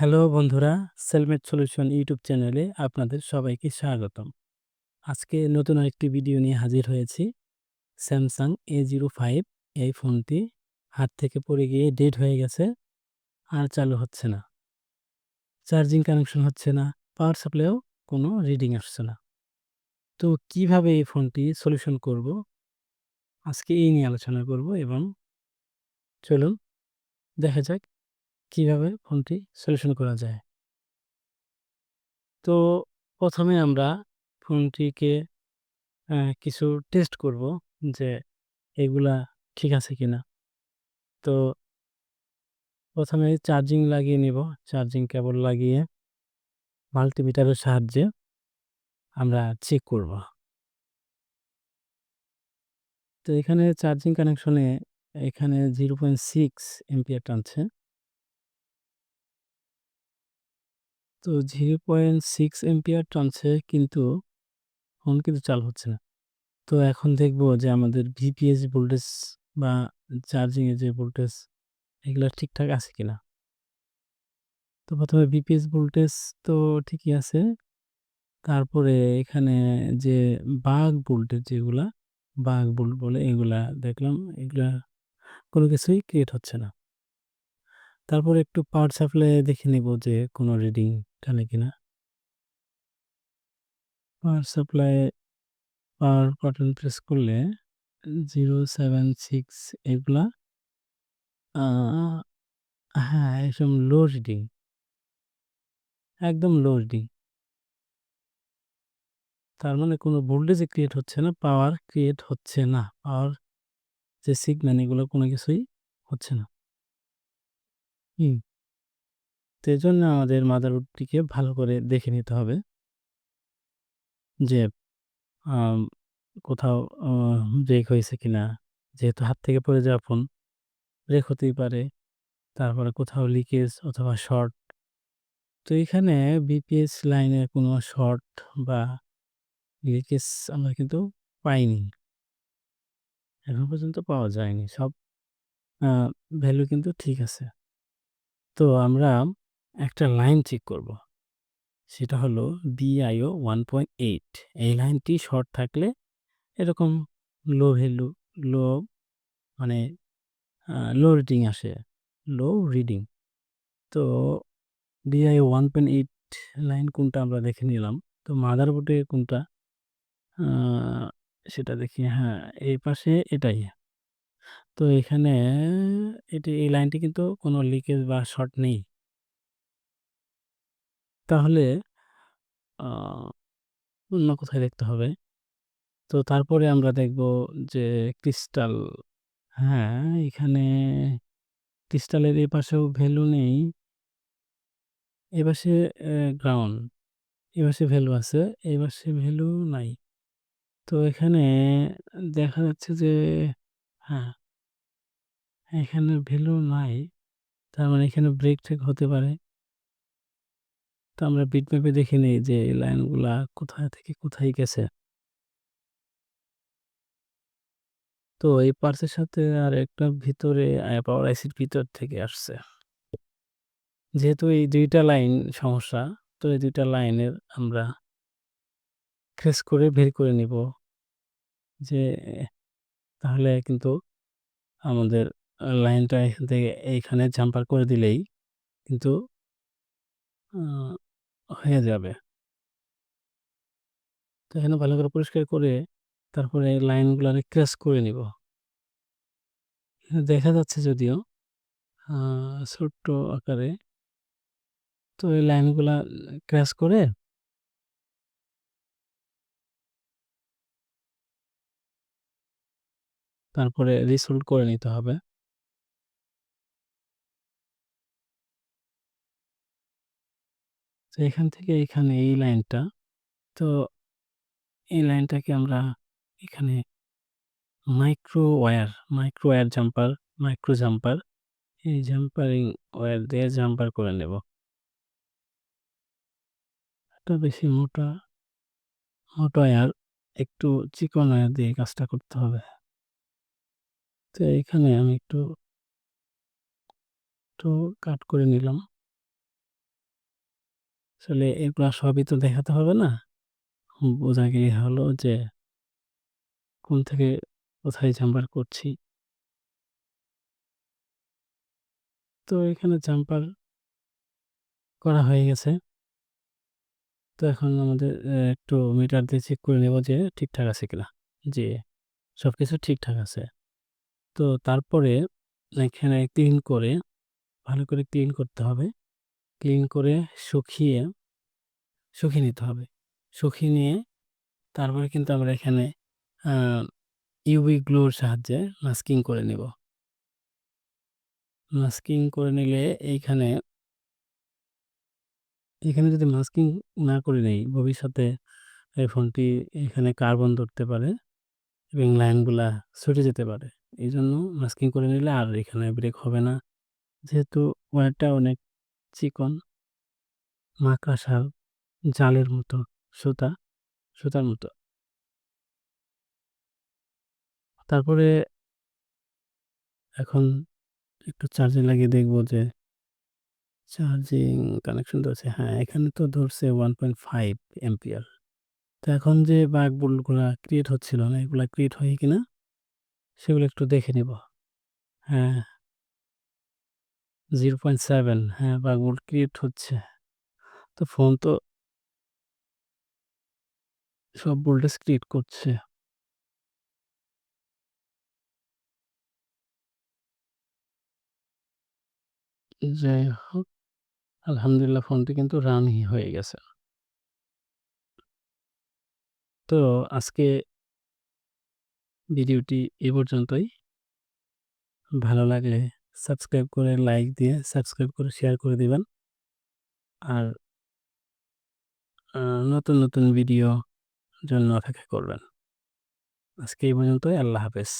Hello বন্ধুরা, সেলমেট solution YouTube চ্যানেলে আপনাদের সবাইকে স্বাগতম। আজকে নতুন আরেকটি ভিডিও নিয়ে হাজির হয়েছি। স্যামসাং A05 এই ফোনটি হাত থেকে পড়ে গিয়ে ডেড হয়ে গেছে। আর চালু হচ্ছে না। চার্জিং কানেকশন হচ্ছে না, পাওয়ার সাপ্লাইও কোনো রিডিং আসছে না। তো কীভাবে এই ফোনটি সলিউশন করব? আজকে এই নিয়ে আলোচনা করব এবং চলুন দেখা যাক কীভাবে ফোনটি সলিউশন করা যায়। তো প্রথমে আমরা ফোনটিকে কিছু টেস্ট করব যে এগুলা ঠিক আছে কিনা। তো প্রথমে চার্জিং লাগিয়ে নিব। চার্জিং কেবল লাগিয়ে মাল্টিমিটারের সাহায্যে আমরা চেক করব। তো এখানে চার্জিং কানেকশনে এখানে 0.6 এম্পিয়ার টানছে। তো 0.6 এম্পিয়ার টানছে, কিন্তু ফোন কিন্তু চালু হচ্ছে না। তো এখন দেখব যে আমাদের ভিপিএস ভোল্টেজ বা চার্জিং এর যে ভোল্টেজ এগুলা ঠিকঠাক আছে কিনা। তো প্রথমে ভিপিএস ভোল্টেজ তো ঠিকই আছে। তারপরে এখানে যে বাঘ ভোল্টেজ যেগুলা বাঘ বোল্ট বলে এগুলা দেখলাম, এগুলা কোনো কিছুই ক্রিয়েট হচ্ছে না। তারপরে একটু পাওয়ার সাপ্লাই দেখে নিব যে কোনো রিডিং টানে কিনা। Power supply power button press করলে 076 এগুলা আ হ্যাঁ, একদম লো রিডিং। একদম লো রিডিং। তার মানে কোনো ভোল্টেজই ক্রিয়েট হচ্ছে না, পাওয়ার ক্রিয়েট হচ্ছে না। পাওয়ার যে সিগন্যাল এগুলো কোনো কিছুই হচ্ছে না। হুম। তো জন্য আমাদের মাদারবোর্ডটিকে ভালো করে দেখে নিতে হবে। যে কোথাও ব্রেক হয়েছে কিনা। যেহেতু হাত থেকে পড়ে যাওয়া ফোন, ব্রেক হতেই পারে। তারপরে কোথাও লিকেজ অথবা শর্ট। তো এখানে বিপিএস লাইনের কোনো শর্ট বা লিকেজ আমরা কিন্তু পাইনি। এখন পর্যন্ত পাওয়া যায়নি। সব ভ্যালু কিন্তু ঠিক আছে। তো আমরা একটা লাইন চেক করব। সেটা হলো বিআইও ওয়ান পয়েন্ট এইট এই লাইনটি শর্ট থাকলে এরকম লো ভ্যালু লো মানে লো রিডিং আসে। Low reading. তো DI one point eight line কোনটা আমরা দেখে নিলাম। তো মাদারবোর্ডে কোনটা সেটা দেখি হ্যাঁ, এই পাশে এটাই। তো এখানে এটি এই লাইনটি কিন্তু কোনো লিকেজ বা শর্ট নেই। তাহলে অন্য কোথায় দেখতে হবে। তো তারপরে আমরা দেখব যে ক্রিস্টাল হ্যাঁ, এখানে ক্রিস্টালের এই পাশেও ভ্যালু নেই। এ পাশে গ্রাউন্ড। এ পাশে ভ্যালু আছে, এই পাশে ভ্যালু নাই। তো এখানে দেখা যাচ্ছে যে হ্যাঁ। এখানে ভ্যালু নাই। তার মানে এখানে ব্রেক টেক হতে পারে। তো আমরা বিটম্যাপে দেখে নেই যে এই লাইনগুলা কোথা থেকে কোথায় গেছে। তো এই পার্সের সাথে আর একটা ভিতরে পাওয়ার আইসির ভিতর থেকে আসছে। যেহেতু এই ২ টা লাইন সমস্যা, তো এই দুইটা লাইনের আমরা ট্রেস করে বের করে নিব। যে তাহলে কিন্তু আমাদের লাইনটা এখান থেকে এইখানে জাম্পার করে দিলেই কিন্তু হয়ে যাবে। তো এখানে ভালো করে পরিষ্কার করে তারপরে এই লাইনগুলারে ক্র্যাশ করে নিব। দেখা যাচ্ছে যদিও ছোট্ট আকারে। তো এই লাইনগুলা ক্র্যাশ করে তারপরে রিসোল্ড করে নিতে হবে। তো এখান থেকে এখানে এই লাইনটা তো এই লাইনটাকে আমরা এখানে micro wire, micro wire jumper, micro jumper এই জাম্পারিং ওয়্যার দিয়ে জাম্পার করে নেব। একটা বেশি মোটা মোটা ওয়্যার একটু চিকন ওয়্যার দিয়ে কাজটা করতে হবে। তো এখানে আমি একটু একটু কাট করে নিলাম। আসলে এগুলা সবই তো দেখাতে হবে না। বোঝা গিয়ে হলো যে কোন থেকে কোথায় জাম্পার করছি। তো এখানে জাম্পার করা হয়ে গেছে। তো এখন আমাদের একটু মিটার দিয়ে চেক করে নেব যে ঠিকঠাক আছে কিনা। জি, সবকিছু ঠিকঠাক আছে। তো তারপরে এখানে ক্লিন করে ভালো করে ক্লিন করতে হবে। ক্লিন করে শুকিয়ে, শুকিয়ে নিতে হবে। শুকিয়ে নিয়ে তারপরে কিন্তু আমরা এখানে আ ইউভি গ্লুর সাহায্যে মাস্কিং করে নিব। মাস্কিং করে নিলে এইখানে এখানে যদি মাস্কিং না করে নেই ভবিষ্যতে এই ফোনটি এখানে কার্বন ধরতে পারে এবং লাইনগুলা ছুটে যেতে পারে। এই জন্য মাস্কিং করে নিলে আর এখানে ব্রেক হবে না। যেহেতু ওয়্যারটা অনেক চিকন, মাকড়সার জালের মতো সুতা, সুতার মতো। তারপরে এখন একটু চার্জে লাগিয়ে দেখব যে চার্জিং কানেকশন ধরছে। হ্যাঁ, এখানে তো ধরছে 1.5 অ্যাম্পিয়ার। তো এখন যে বাঘ বুলটগুলা ক্রিয়েট হচ্ছিল না, এগুলা ক্রিয়েট হয় কিনা সেগুলো একটু দেখে নিব। হ্যাঁ। 0.7 হ্যাঁ, বাক বুলট ক্রিয়েট হচ্ছে। তো ফোন তো সব ভোল্টেজ ক্রিয়েট করছে। যাই হোক, আলহামদুলিল্লাহ ফোনটি কিন্তু রানই হয়ে গেছে। তো আজকে ভিডিওটি এ পর্যন্তই। ভালো লাগলে সাবস্ক্রাইব করে লাইক দিয়ে সাবস্ক্রাইব করে শেয়ার করে দিবেন। আর নতুন, নতুন ভিডিও জন্য অপেক্ষা করবেন। আজকে এই পর্যন্তই। আল্লাহ হাফেজ।